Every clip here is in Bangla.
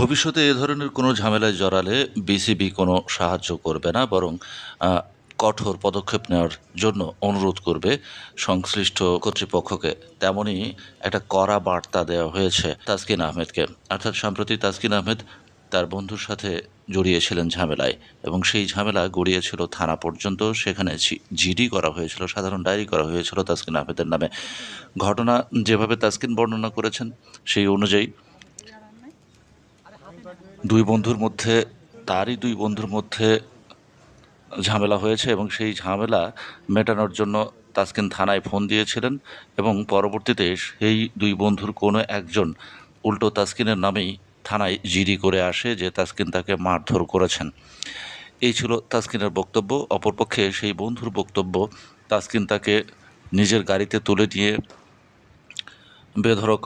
ভবিষ্যতে এ ধরনের কোনো ঝামেলায় জড়ালে বিসিবি কোনো সাহায্য করবে না, বরং কঠোর পদক্ষেপ নেওয়ার জন্য অনুরোধ করবে। সংশ্লিষ্ট কর্তৃপক্ষকে তেমনই একটা কড়া বার্তা দেওয়া হয়েছে তাসকিন আহমেদকে। অর্থাৎ সম্প্রতি তাসকিন আহমেদ তার বন্ধুর সাথে জড়িয়েছিলেন ঝামেলায়, এবং সেই ঝামেলা গড়িয়েছিল থানা পর্যন্ত। সেখানে জিডি করা হয়েছিল, সাধারণ ডায়েরি করা হয়েছিল তাসকিন আহমেদের নামে। ঘটনা যেভাবে তাসকিন বর্ণনা করেছেন, সেই অনুযায়ী দুই বন্ধুর মধ্যে, তারই দুই বন্ধুর মধ্যে ঝামেলা হয়েছে এবং সেই ঝামেলা মেটানোর জন্য তাসকিন থানায় ফোন দিয়েছিলেন এবং পরবর্তীতে সেই দুই বন্ধুর কোনো একজন উল্টো তাসকিনের নামেই থানায় জিডি করে আসে যে তাসকিন তাকে মারধর করেছেন। এই ছিল তাসকিনের বক্তব্য। অপরপক্ষে সেই বন্ধুর বক্তব্য, তাসকিন তাকে নিজের গাড়িতে তুলে নিয়ে বেধড়ক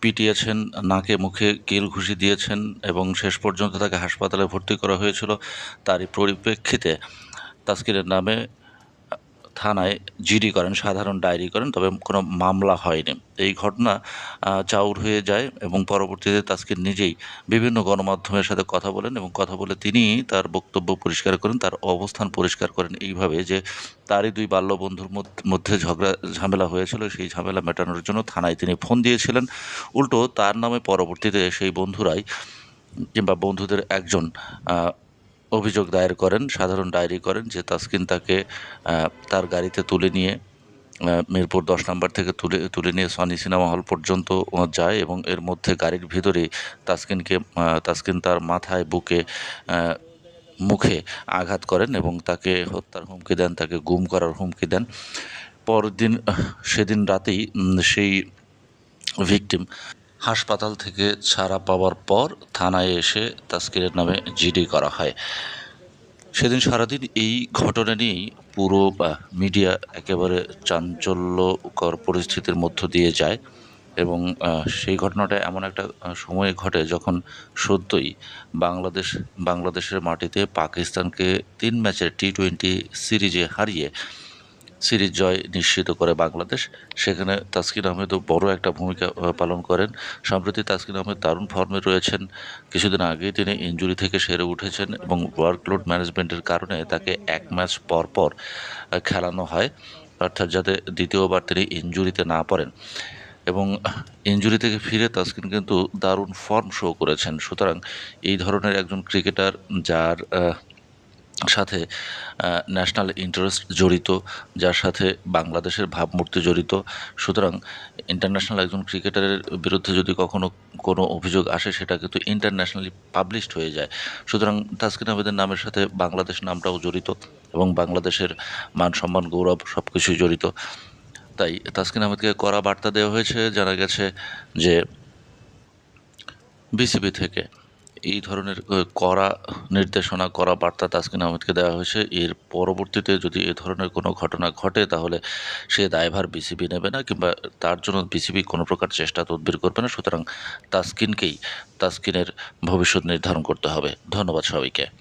পিটিয়েছেন, নাকে মুখে কিল ঘুষি দিয়েছেন এবং শেষ পর্যন্ত তাকে হাসপাতালে ভর্তি করা হয়েছিল তারই পরিপ্রেক্ষিতে। তাস্কিরের নামে থানায় জিডি করেন, সাধারণ ডায়েরি করেন, তবে কোনো মামলা হয়নি। এই ঘটনা চাউর হয়ে যায় এবং পরবর্তীতে তাস্কির নিজেই বিভিন্ন গণমাধ্যমের সাথে কথা বলেন এবং কথা বলে তিনি তার বক্তব্য পরিষ্কার করেন, তার অবস্থান পরিষ্কার করেন এইভাবে যে তারই দুই বাল্য বন্ধুর মধ্যে ঝগড়া, ঝামেলা হয়েছিল, সেই ঝামেলা মেটানোর জন্য থানায় তিনি ফোন দিয়েছিলেন। উল্টো তার নামে পরবর্তীতে সেই বন্ধুরাই কিংবা বন্ধুদের একজন অভিযোগ দায়ের করেন, সাধারণ ডায়েরি করেন যে তাসকিন তাকে তার গাড়িতে তুলে নিয়ে মিরপুর দশ নম্বর থেকে তুলে তুলে নিয়ে সনি সিনেমা হল পর্যন্ত যায় এবং এর মধ্যে গাড়ির ভিতরেই তাসকিনকে তাসকিন তার মাথায় বুকে মুখে আঘাত করেন এবং তাকে হত্যার হুমকি দেন, তাকে গুম করার হুমকি দেন। পরদিন, সেদিন রাতেই সেই ভিকটিম হাসপাতাল থেকে ছাড়া পাওয়ার পর থানায় এসে তাস্কিরের নামে জিডি করা হয়। সেদিন সারাদিন এই ঘটনা নিয়েই পুরো মিডিয়া একেবারে চাঞ্চল্যকর পরিস্থিতির মধ্য দিয়ে যায় এবং সেই ঘটনাটা এমন একটা সময়ে ঘটে যখন সদ্যই বাংলাদেশ, বাংলাদেশের মাটিতে পাকিস্তানকে তিন ম্যাচের টি টোয়েন্টি সিরিজে হারিয়ে সিরিজ জয় নিশ্চিত করে বাংলাদেশ। সেখানে তাসকিন আহমেদও বড় একটা ভূমিকা পালন করেন। সম্প্রতি তাসকিন আহমেদ দারুণ ফর্মে রয়েছেন। কিছুদিন আগেই তিনি ইনজুরি থেকে সেরে উঠেছেন এবং ওয়ার্কলোড ম্যানেজমেন্টের কারণে তাকে এক ম্যাচ পর পর খেলানো হয়, অর্থাৎ যাতে দ্বিতীয়বার তিনি ইনজুরিতে না পড়েন। এবং ইনজুরি থেকে ফিরে তাসকিন কিন্তু দারুণ ফর্ম শো করেছেন। সুতরাং এই ধরনের একজন ক্রিকেটার যার সাথে ন্যাশনাল ইন্টারেস্ট জড়িত, যার সাথে বাংলাদেশের ভাবমূর্তি জড়িত। সুতরাং ইন্টারন্যাশনাল একজন ক্রিকেটারের বিরুদ্ধে যদি কখনো কোনো অভিযোগ আসে, সেটা কিন্তু ইন্টারন্যাশনালি পাবলিশড হয়ে যায়। সুতরাং তাসকিন আহমেদের নামের সাথে বাংলাদেশ নামটাও জড়িত এবং বাংলাদেশের মান সম্মান, গৌরব সব কিছুই জড়িত। তাই তাসকিন আহমেদকে কড়া বার্তা দেওয়া হয়েছে, জানা গেছে যে বিসিবি থেকে এই ধরনের করা নির্দেশনা করা বার্তা তাসকিন আহমেদকে দেওয়া হয়েছে। এর পরবর্তীতে যদি এ ধরনের কোনো ঘটনা ঘটে, তাহলে সে দায়ভার বিসিবি নেবে না, কিংবা তার জন্য বিসিবি কোনো প্রকার চেষ্টা তদবির করবে না। সুতরাং তাসকিনকেই তাসকিনের ভবিষ্যৎ নির্ধারণ করতে হবে। ধন্যবাদ সবাইকে।